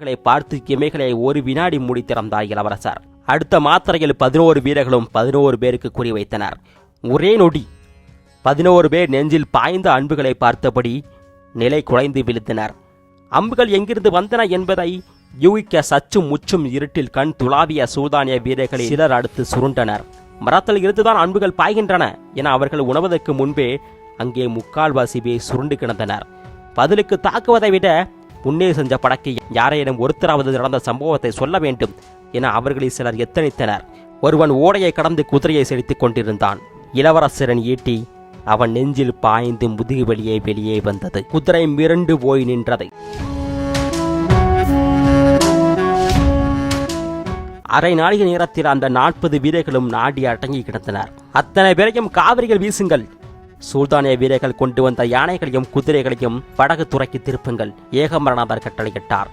களை பார்த்து இமைகளை ஒரு வினாடி மூடி திறந்தார் இளவரசர். அடுத்த மாத்திரையில் பதினோரு வீரர்களும் பதினோரு பேருக்கு குறிவைத்தனர் ஒரே நொடி. பதினோரு பேர் நெஞ்சில் பாய்ந்த அன்புகளை பார்த்தபடி நிலை குலைந்து விழுந்தனர். அம்புகள் எங்கிருந்து வந்தன என்பதை யூகிக்க சச்சும் முச்சும் இருட்டில் கண் துளாவிய சூதானிய வீரர்களை சிலர் அடுத்து சுருண்டனர். மரத்தில் இருந்துதான் அன்புகள் பாய்கின்றன என அவர்கள் உணவதற்கு முன்பே அங்கே முக்கால்வாசி பேர் சுருண்டு கிடந்தனர். பதிலுக்கு தாக்குவதை விட முன்னே செஞ்ச படக்கு யாரேனும் ஒருத்தராவது நடந்த சம்பவத்தை சொல்ல வேண்டும் என அவர்களில் சிலர் எத்தனித்தனர். ஒருவன் ஓடையை கடந்து குதிரையை செலுத்திக் கொண்டிருந்தான். இளவரசரன் ஈட்டி அவன் நெஞ்சில் பாய்ந்து முதுகு வெளியே வெளியே வந்தது. குதிரை மிரண்டு போய் நின்றது. அரை நாளிகை நேரத்தில் அந்த நாற்பது வீரர்களும் நாடி அடங்கி கிடந்தனர். அத்தனை பேரையும் காவிரிகள் வீசுங்கள். சுல்தானிய வீரர்கள் கொண்டு வந்த யானைகளையும் குதிரைகளையும் படகு துறைக்கு திருப்புங்கள். ஏகமரநாதர் கட்டளையிட்டார்.